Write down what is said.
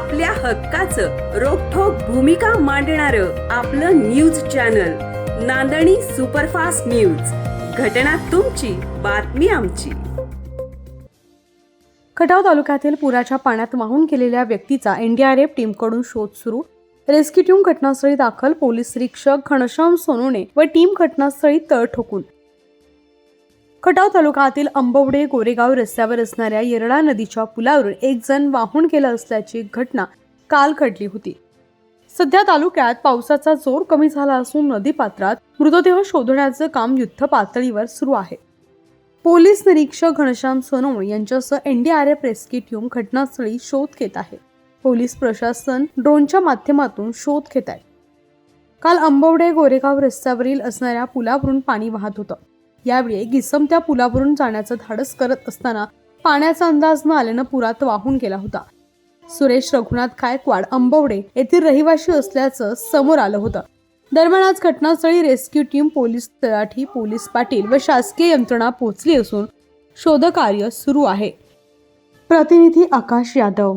आपल्या हक्काचं रोखोक भूमिका मांडणार आपलं news channel Nandani superfast news. घटना तुमची बातमी आमची. खटाव तालुक्यातील पुराच्या पाण्यात वाहून गेलेल्या व्यक्तीचा एनडीआरएफ टीमकडून शोध सुरू. रेस्क्यू टीम घटनास्थळी दाखल पोलीस निरीक्षक घनश्याम सोनूने व टीम घटनास्थळी तळ ठोकून. खटाव तालुक्यातील अंबवडे गोरेगाव रस्त्यावर असणाऱ्या येरळा नदीच्या पुलावरून एक जण वाहून गेला असल्याची घटना काल घडली होती. सध्या तालुक्यात पावसाचा जोर कमी झाला असून नदीपात्रात मृतदेह शोधण्याचं काम युद्ध पातळीवर सुरू आहे. पोलीस निरीक्षक घनश्याम सोनवणे यांच्यासह एनडीआरएफ रेस्क्यू टीम घटनास्थळी शोध घेत आहे. पोलीस प्रशासन ड्रोनच्या माध्यमातून शोध घेत आहे. काल अंबवडे गोरेगाव रस्त्यावरील असणाऱ्या पुलावरून पाणी वाहत होतं. यावेळी गिसम त्या पुलावरून जाण्याचं धाडस करत असताना पाण्याचा अंदाज न आल्यानं पुरात वाहून गेला होता. सुरेश रघुनाथ गायकवाड अंबवडे येथील रहिवाशी असल्याचं समोर आलं होतं. दरम्यान आज घटनास्थळी रेस्क्यू टीम पोलीस तलाठी पोलीस पाटील व शासकीय यंत्रणा पोहोचली असून शोधकार्य सुरू आहे. प्रतिनिधी आकाश यादव